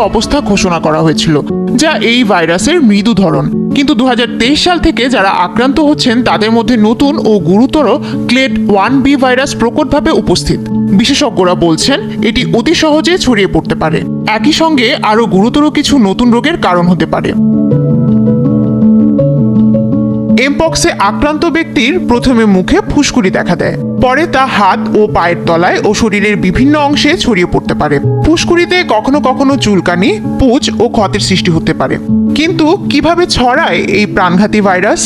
অবস্থা ঘোষণা করা হয়েছিল, যা এই ভাইরাসের মৃদু ধরন। কিন্তু দু হাজার তেইশ সাল থেকে যারা আক্রান্ত হচ্ছেন, তাদের মধ্যে নতুন ও গুরুতর ক্লেড ওয়ান বি ভাইরাস প্রকটভাবে উপস্থিত। বিশেষজ্ঞরা বলছেন, এটি অতি সহজে ছড়িয়ে পড়তে পারে। একই সঙ্গে আরও গুরুতর কিছু নতুন রোগের কারণ হতে পারে। এমপক্সে আক্রান্ত ব্যক্তির প্রথমে মুখে ফুসকুড়ি দেখা দেয়। পরে তা হাত ও পায়ের তলায় ও শরীরের বিভিন্ন অংশে ছড়িয়ে পড়তে পারে। ফুসকুড়িতে কখনো কখনো চুলকানি, পুজ ও ক্ষতের সৃষ্টি হতে পারে। কিন্তু কীভাবে ছড়ায় এই প্রাণঘাতী ভাইরাস?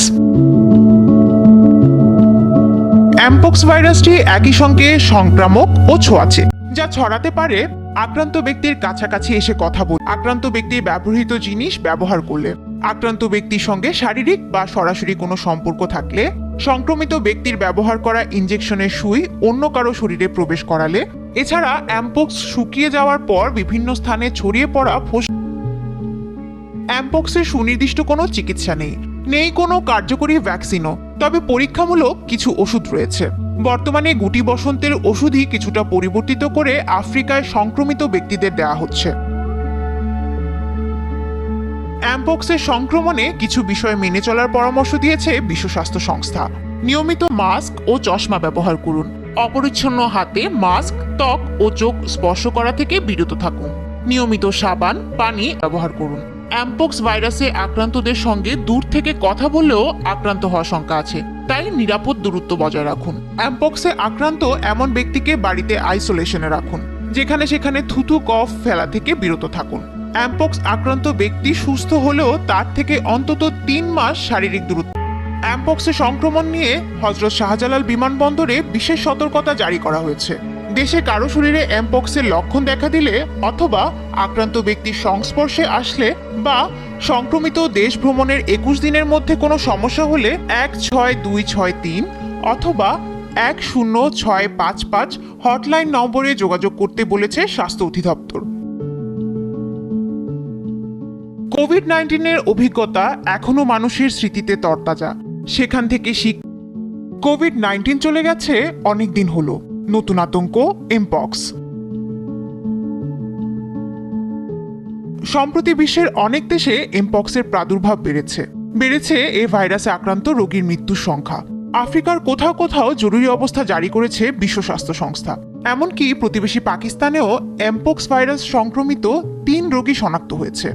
অ্যাম্পক্স ভাইরাসটি একই সঙ্গে সংক্রামক ও ছোঁয়াচে, যা ছড়াতে পারে আক্রান্ত ব্যক্তির কাছাকাছি এসে কথা বল। আক্রান্ত ব্যক্তির ব্যবহৃত জিনিস ব্যবহার করলে। আক্রান্ত ব্যক্তির সঙ্গে শারীরিক বা সরাসরি কোনো সম্পর্ক থাকলে, সংক্রমিত ব্যক্তির ব্যবহার করা ইনজেকশনের সুই অন্য কারও শরীরে প্রবেশ করালে, এছাড়া অ্যামপক্স শুকিয়ে যাওয়ার পর বিভিন্ন স্থানে ছড়িয়ে পড়া ফোস অ্যামপক্সের সুনির্দিষ্ট কোনো চিকিৎসা নেই। নেই কোনো কার্যকরী ভ্যাকসিনও তবে পরীক্ষামূলক কিছু ওষুধ রয়েছে। বর্তমানে গুটি বসন্তের ওষুধই কিছুটা পরিবর্তিত করে আফ্রিকায় সংক্রমিত ব্যক্তিদের দেওয়া হচ্ছে। অ্যামপক্সের সংক্রমণে কিছু বিষয় মেনে চলার পরামর্শ দিয়েছে বিশ্ব স্বাস্থ্য সংস্থা। নিয়মিত মাস্ক ও চশমা ব্যবহার করুন। অপরিচ্ছন্ন হাতে মাস্ক, ত্বক ও চোখ স্পর্শ করা থেকে বিরত থাকুন। নিয়মিত সাবান, পানি ব্যবহার করুন। অ্যামপক্স ভাইরাসে আক্রান্তদের সঙ্গে দূর থেকে কথা বললেও আক্রান্ত হওয়ার শঙ্কা আছে। তাই নিরাপদ দূরত্ব বজায় রাখুন। অ্যাম্পক্সে আক্রান্ত এমন ব্যক্তিকে বাড়িতে আইসোলেশনে রাখুন, যেখানে সেখানে থুতু কফ, ফেলা থেকে বিরত থাকুন। অ্যামপক্স আক্রান্ত ব্যক্তি সুস্থ হলেও তার থেকে অন্তত তিন মাস শারীরিক দূরত্ব। অ্যামপক্সের সংক্রমণ নিয়ে হজরত শাহজালাল বিমানবন্দরে বিশেষ সতর্কতা জারি করা হয়েছে। দেশে কারও শরীরে অ্যাম্পক্সের লক্ষণ দেখা দিলে অথবা আক্রান্ত ব্যক্তির সংস্পর্শে আসলে বা সংক্রমিত দেশ ভ্রমণের একুশ দিনের মধ্যে কোনো সমস্যা হলে এক ছয় দুই ছয় তিন অথবা এক শূন্য ছয় পাঁচ পাঁচ হটলাইন নম্বরে যোগাযোগ করতে বলেছে স্বাস্থ্য অধিদপ্তর। কোভিড নাইন্টিনের অভিজ্ঞতা এখনও মানুষের স্মৃতিতে তরতাজা। সেখান থেকে শিখ কোভিড নাইন্টিন চলে গেছে অনেক দিন হলো। নতুন আতঙ্ক এমপক্স সম্প্রতি বিশ্বের অনেক দেশে এমপক্সের প্রাদুর্ভাব বেড়েছে। বেড়েছে এ ভাইরাসে আক্রান্ত রোগীর মৃত্যুর সংখ্যা। আফ্রিকার কোথাও কোথাও জরুরি অবস্থা জারি করেছে বিশ্ব স্বাস্থ্য সংস্থা। এমনকি প্রতিবেশী পাকিস্তানেও এমপক্স ভাইরাস সংক্রমিত তিন রোগী শনাক্ত হয়েছে।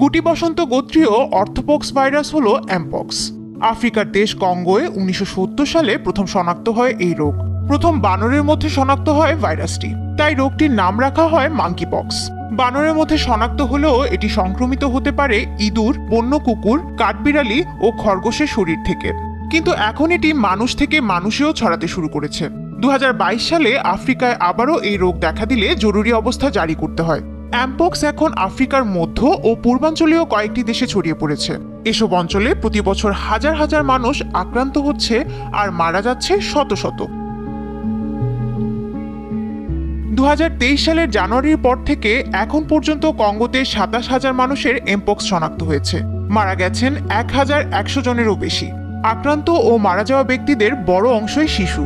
গুটি বসন্ত গোত্রীয় অর্থোপক্স ভাইরাস হলো অ্যামপক্স আফ্রিকার দেশ কঙ্গোয় উনিশশো সত্তর সালে প্রথম শনাক্ত হয় এই রোগ। প্রথম বানরের মধ্যে শনাক্ত হয় ভাইরাসটি। তাই রোগটির নাম রাখা হয় মাঙ্কি মাঙ্কিপক্স বানরের মধ্যে শনাক্ত হলেও এটি সংক্রমিত হতে পারে ইঁদুর, বন্য কুকুর, কাঠবিড়ালি ও খরগোশের শরীর থেকে। কিন্তু এখন এটি মানুষ থেকে মানুষেও ছড়াতে শুরু করেছে। দু হাজার বাইশ সালে আফ্রিকায় আবারও এই রোগ দেখা দিলে জরুরি অবস্থা জারি করতে হয়। অ্যামপক্স এখন আফ্রিকার মধ্য ও পূর্বাঞ্চলীয় কয়েকটি দেশে ছড়িয়ে পড়েছে। এসব অঞ্চলে প্রতি বছর হাজার হাজার মানুষ আক্রান্ত হচ্ছে আর মারা যাচ্ছে শত শত। দু হাজার তেইশ সালের জানুয়ারির পর থেকে এখন পর্যন্ত কঙ্গোতে সাতাশ হাজার মানুষের এমপক্স শনাক্ত হয়েছে। মারা গেছেন এক হাজার একশো জনেরও বেশি। আক্রান্ত ও মারা যাওয়া ব্যক্তিদের বড় অংশই শিশু।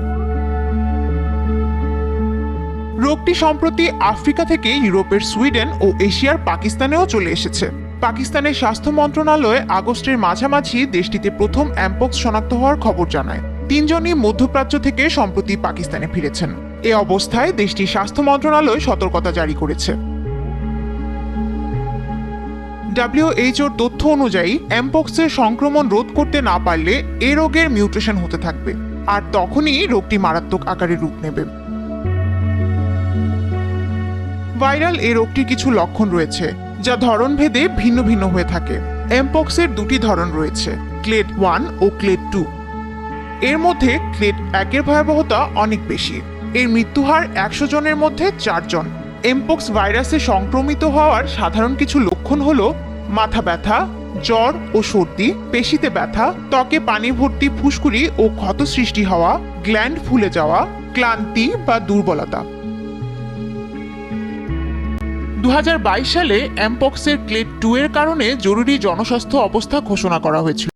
রোগটি সম্প্রতি আফ্রিকা থেকে ইউরোপের সুইডেন ও এশিয়ার পাকিস্তানেও চলে এসেছে। পাকিস্তানের স্বাস্থ্য মন্ত্রণালয় আগস্টের মাঝামাঝি দেশটিতে প্রথম অ্যামপক্স শনাক্ত হওয়ার খবর জানায়। তিনজনই মধ্যপ্রাচ্য থেকে সম্প্রতি পাকিস্তানে ফিরেছেন। এ অবস্থায় দেশটির স্বাস্থ্য মন্ত্রণালয় সতর্কতা জারি করেছে। ডাব্লিউএইচওর তথ্য অনুযায়ী অ্যামপক্সের সংক্রমণ রোধ করতে না পারলে এ রোগের মিউটেশন হতে থাকবে, আর তখনই রোগটি মারাত্মক আকারে রূপ নেবে। ভাইরাল এই রোগটির কিছু লক্ষণ রয়েছে, যা ধরনভেদে ভিন্ন ভিন্ন হয়ে থাকে। এমপক্সের দুটি ধরন রয়েছে, ক্লেড ওয়ান ও ক্লেড টু। এর মধ্যে ক্লেড একের ভয়াবহতা অনেক বেশি। এর মৃত্যুহার একশো জনের মধ্যে চারজন। এমপক্স ভাইরাসে সংক্রমিত হওয়ার সাধারণ কিছু লক্ষণ হল মাথা ব্যথা, জ্বর ও সর্দি, পেশিতে ব্যথা, ত্বকে পানি ভর্তি ফুসকুড়ি ও ক্ষত সৃষ্টি হওয়া গ্ল্যান্ড ফুলে যাওয়া, ক্লান্তি বা দুর্বলতা। দু হাজার বাইশ সালে অ্যামপক্সের ক্লেড টু এর কারণে জরুরি জনস্বাস্থ্য অবস্থা ঘোষণা করা হয়েছিল।